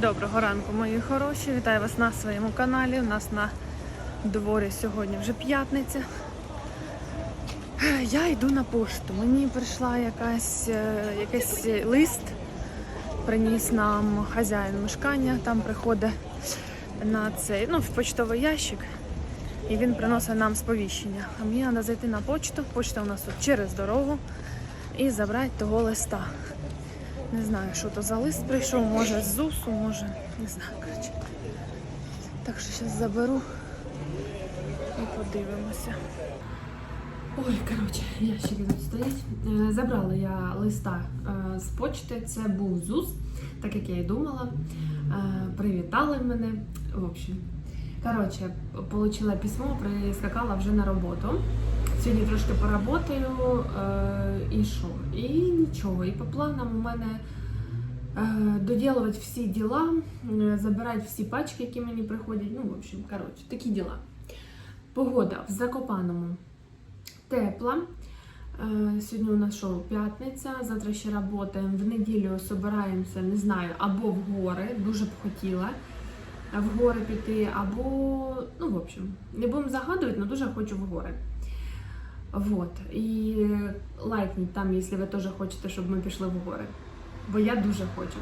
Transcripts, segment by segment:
Доброго ранку, мої хороші. Вітаю вас на своєму каналі. У нас на дворі сьогодні вже п'ятниця. Я йду на пошту. Мені прийшла якась, е, якийсь лист. Приніс нам хазяїн мешкання. Там приходить на цей, ну, в почтовий ящик. І він приносить нам сповіщення. А мені треба зайти на почту. Почта у нас тут через дорогу. І забрати того листа. Не знаю, що то за лист прийшов, може з ЗУСу, може, не знаю, коротше. Так що зараз заберу і подивимося. Ой, коротше, ящики тут стоять. Е, Забрала я листа е, з почти, це був ЗУС, так як я і думала. Е, Привітали мене. В общем, коротше, отримала письмо, прискакала вже на роботу. Сьогодні трошки поработаю е, і що? І нічого. І по планам у мене е, доділувати всі діла, е, забирати всі пачки, які мені приходять. Ну, в общем, коротше, такі діла. Погода в Закопаному тепла. Сьогодні у нас що, п'ятниця, завтра ще працюємо. В неділю збираємося, не знаю, або в гори, дуже б хотіла в гори піти, або, ну, в общем, не будемо загадувати, але дуже хочу в гори. Вот. І лайкніть там, якщо ви теж хочете, щоб ми пішли в гори. Бо я дуже хочу.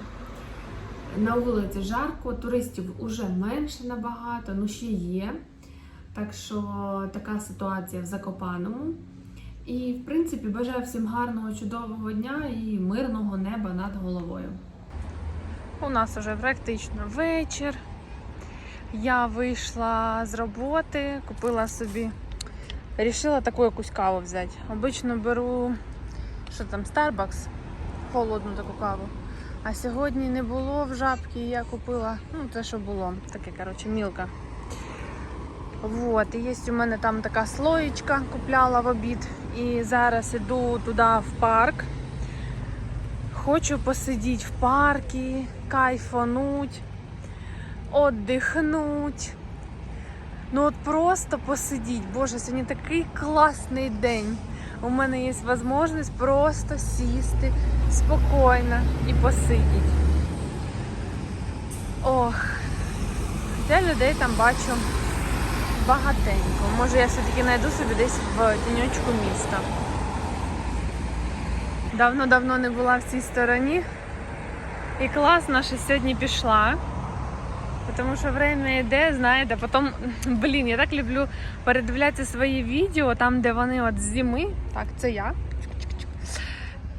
На вулиці жарко, туристів уже менше набагато, ну ще є. Так що така ситуація в Закопаному. І, в принципі, бажаю всім гарного, чудового дня і мирного неба над головою. У нас вже практично вечір. Я вийшла з роботи, купила собі Рішила таку якусь каву взяти. Обично беру що там, Starbucks, холодну таку каву. А сьогодні не було в жабці, і я купила ну, те, що було. Таке, коротше, мілка. Вот, і є у мене там така слоєчка, купляла в обід. І зараз іду туди в парк. Хочу посидіти в парку, кайфануть, отдихнуть. Ну от просто посидіть. Боже, сьогодні такий класний день. У мене є можливість просто сісти спокійно і посидіти. Ох, хоча людей там бачу багатенько. Може я все-таки знайду собі десь в тіньочку міста. Давно-давно не була в цій стороні. І класно, що сьогодні пішла. Тому що время йде, знаєте, потім, блін, я так люблю передивлятися свої відео, там, де вони от з зими. Так, це я.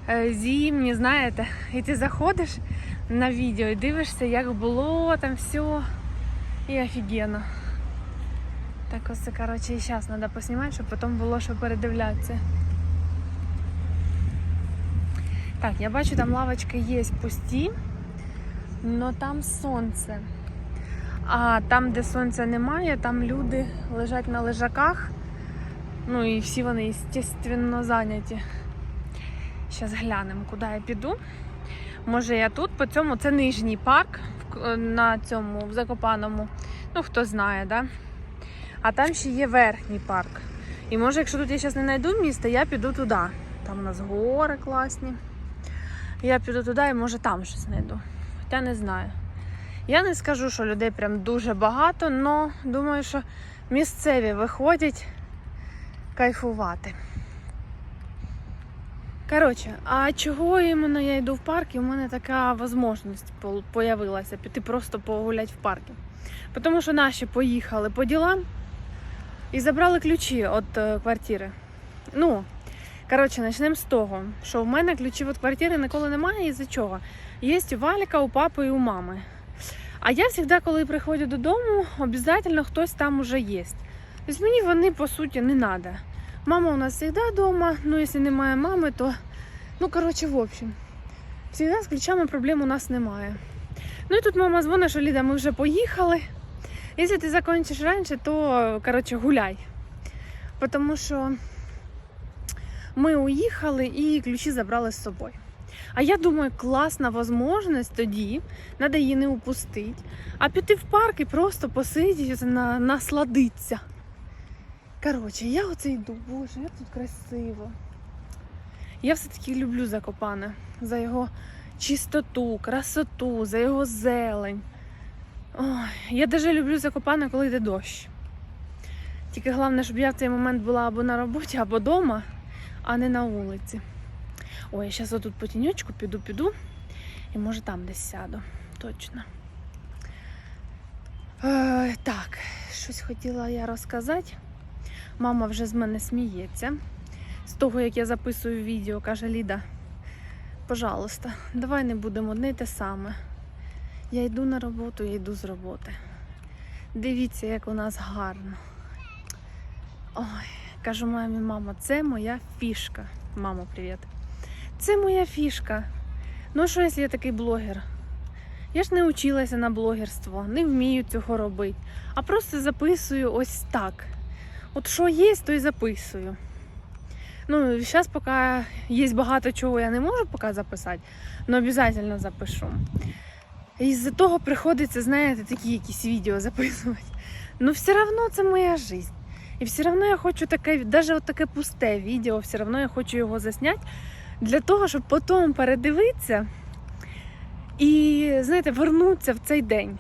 Е, Зимні, знаєте, і ти заходиш на відео і дивишся, як було там все. І офігенно. Так ось, коротше, і зараз треба поснімати, щоб потім було що передивлятися. Так, я бачу, там лавочки є пусті, але там сонце. А там, де сонця немає, там люди лежать на лежаках. Ну і всі вони, звісно, зайняті. Зараз глянемо, куди я піду. Може я тут, по цьому це нижній парк на цьому, в Закопаному. Ну, хто знає, да? А там ще є верхній парк. І може, якщо тут я зараз не знайду місце, я піду туди. Там у нас гори класні. Я піду туди і може там щось знайду. Хоча не знаю. Я не скажу, що людей прям дуже багато, але думаю, що місцеві виходять кайфувати. Коротше, а чого іменно я йду в парк, і в мене така можливість появилася піти просто погуляти в парку. Тому що наші поїхали по ділам і забрали ключі від е, квартири. Ну, коротше, почнемо з того, що в мене ключі від квартири ніколи немає, із-за чого. Є у Валіка, у папи і у мами. А я завжди, коли приходжу додому, обов'язково хтось там уже є. Тобто мені вони по суті не треба. Мама у нас завжди вдома, ну якщо немає мами, то ну коротше, в общем, завжди з ключами проблем у нас немає. Ну і тут мама дзвонить, що Ліда, ми вже поїхали. Якщо ти закінчиш раніше, то коротше, гуляй. Тому що ми уїхали і ключі забрали з собою. А я думаю, класна можливість тоді, треба її не упустити, а піти в парк і просто посидіти, на, насладитися. Коротше, я оце йду, боже, як тут красиво. Я все-таки люблю Закопане за його чистоту, красоту, за його зелень. Ой, я дуже люблю Закопане, коли йде дощ. Тільки головне, щоб я в цей момент була або на роботі, або вдома, а не на вулиці. Ой, я зараз отут по тіньочку піду, піду. І може там десь сяду. Точно. Е, так, щось хотіла я розказати. Мама вже з мене сміється. З того, як я записую відео, каже Ліда, пожалуйста, давай не будемо одне й те саме. Я йду на роботу, я йду з роботи. Дивіться, як у нас гарно. Ой, кажу мамі, мама, це моя фішка. Мама, привіт. Це моя фішка. Ну, що, якщо я такий блогер? Я ж не училася на блогерство, не вмію цього робити, а просто записую ось так. От що є, то і записую. Ну, зараз поки є багато чого я не можу поки записати, але обов'язково запишу. І з-за того приходиться, знаєте, такі якісь відео записувати. Ну, все одно це моя життя. І все одно я хочу таке, навіть таке пусте відео, все одно я хочу його засняти для того, щоб потім передивитися і, знаєте, вернутися в цей день.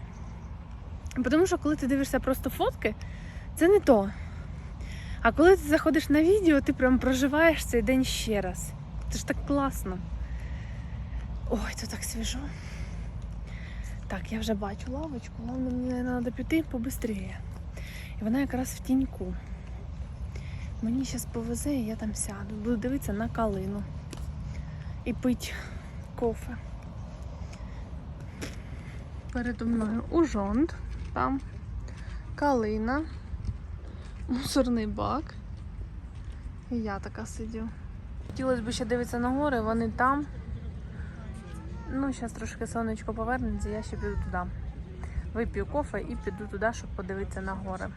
Тому що коли ти дивишся просто фотки, це не то. А коли ти заходиш на відео, ти прям проживаєш цей день ще раз. Це ж так класно. Ой, тут так свіжо. Так, я вже бачу лавочку, головне мені треба піти побистріє. І вона якраз в тіньку. Мені зараз повезе, і я там сяду. Буду дивитися на калину і пити кофе. Передо мною ужонт, там калина, мусорний бак. І я така сидю. Хотілося б ще дивитися на гори, вони там. Ну, зараз трошки сонечко повернеться, я ще піду туди. Вип'ю кофе і піду туди, щоб подивитися на гори.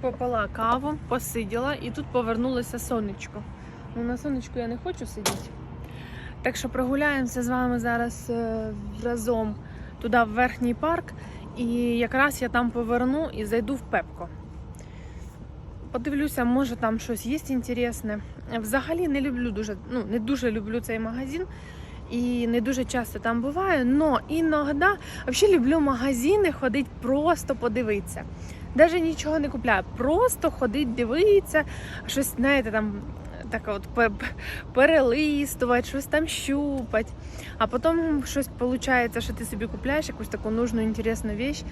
Попила каву, посиділа і тут повернулося сонечко. Ну, на сонечку я не хочу сидіти. Так що прогуляємося з вами зараз е, разом туди в верхній парк. І якраз я там поверну і зайду в Пепко. Подивлюся, може там щось є інтересне. Взагалі не люблю дуже, ну не дуже люблю цей магазин і не дуже часто там буваю, але іноді взагалі люблю магазини ходити просто подивитися. Навіть нічого не купляю, просто ходить, дивитися, щось, знаєте, там так от пе- пе- перелистувати, щось там щупати. А потім щось виходить, що ти собі купляєш якусь таку нужну, інтересну річ,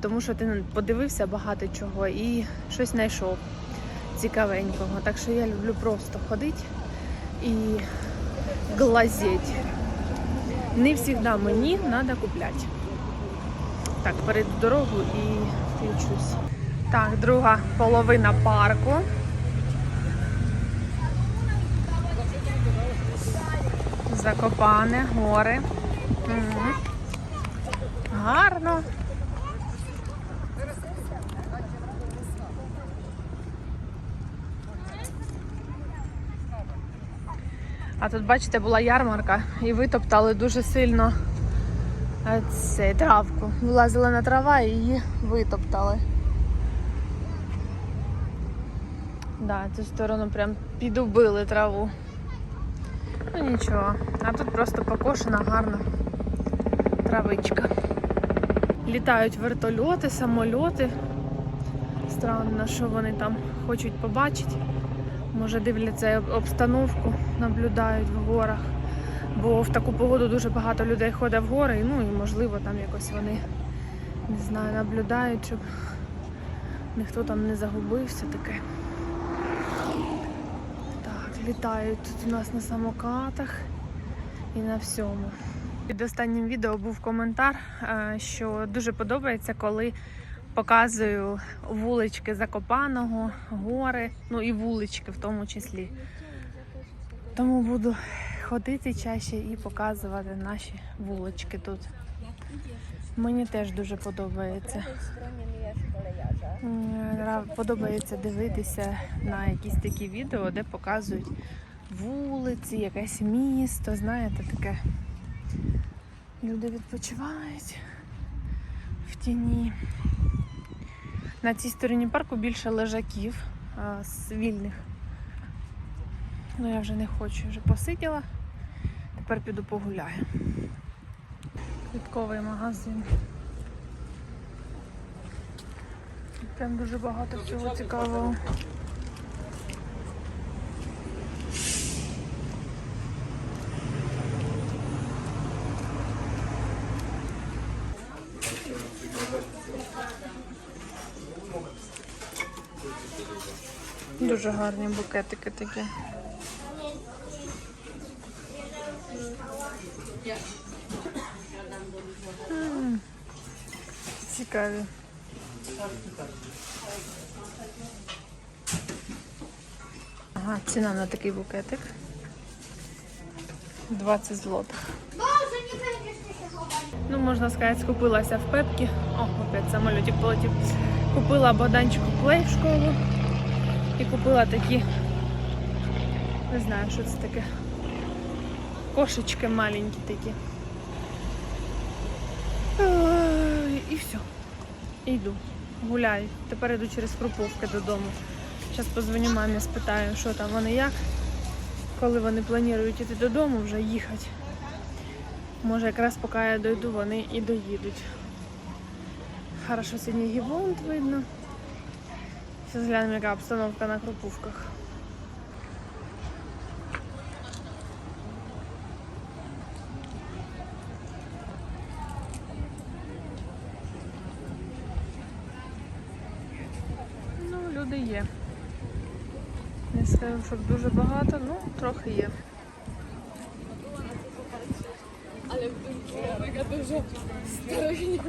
тому що ти подивився багато чого і щось знайшов цікавенького. Так що я люблю просто ходити і глазеть. Не завжди мені треба купляти. Так, перейду дорогу і включусь. Так, друга половина парку. Закопане, гори. Мгм. Гарно. А тут, бачите, була ярмарка і витоптали дуже сильно е, цей, травку. Була зелена трава і її витоптали. Да, цю сторону прям підубили траву. Ну нічого. А тут просто покошена гарна травичка. Літають вертольоти, самольоти. Странно, що вони там хочуть побачити. Може дивляться обстановку, наблюдають в горах. Бо в таку погоду дуже багато людей ходить в гори, ну і можливо там якось вони не знаю, наблюдають, щоб ніхто там не загубився таке. Літають тут у нас на самокатах і на всьому. Під останнім відео був коментар, е, що дуже подобається, коли показую вулички Закопаного, гори, ну і вулички в тому числі. Тому буду ходити чаще і показувати наші вулички тут. Мені теж дуже подобається. Подобається дивитися на якісь такі відео, де показують вулиці, якесь місто, знаєте, таке. Люди відпочивають в тіні. На цій стороні парку більше лежаків а, з вільних. Ну я вже не хочу, вже посиділа. тепер піду погуляю. Квітковий магазин. Прям дуже багато всього цікавого. Дуже гарні букетики такі. Цікаві. Ага, ціна на такий букетик. 20 злотих. Ну, можна сказати, скупилася в пепкі. О, опять самолітик полетів. Купила Богданчику клей в школу. І купила такі, не знаю, що це таке. Кошечки маленькі такі. І все. Йду. Гуляю. Тепер йду через Круповки додому. Зараз позвоню мамі, спитаю, що там вони як. Коли вони планують іти додому, вже їхати. Може, якраз поки я дойду, вони і доїдуть. Хорошо, сьогодні Гівонт видно. Зараз глянемо, яка обстановка на Крупувках. Ну, люди є. Не скажу, щоб дуже багато, ну трохи є. Але w дуже stoi.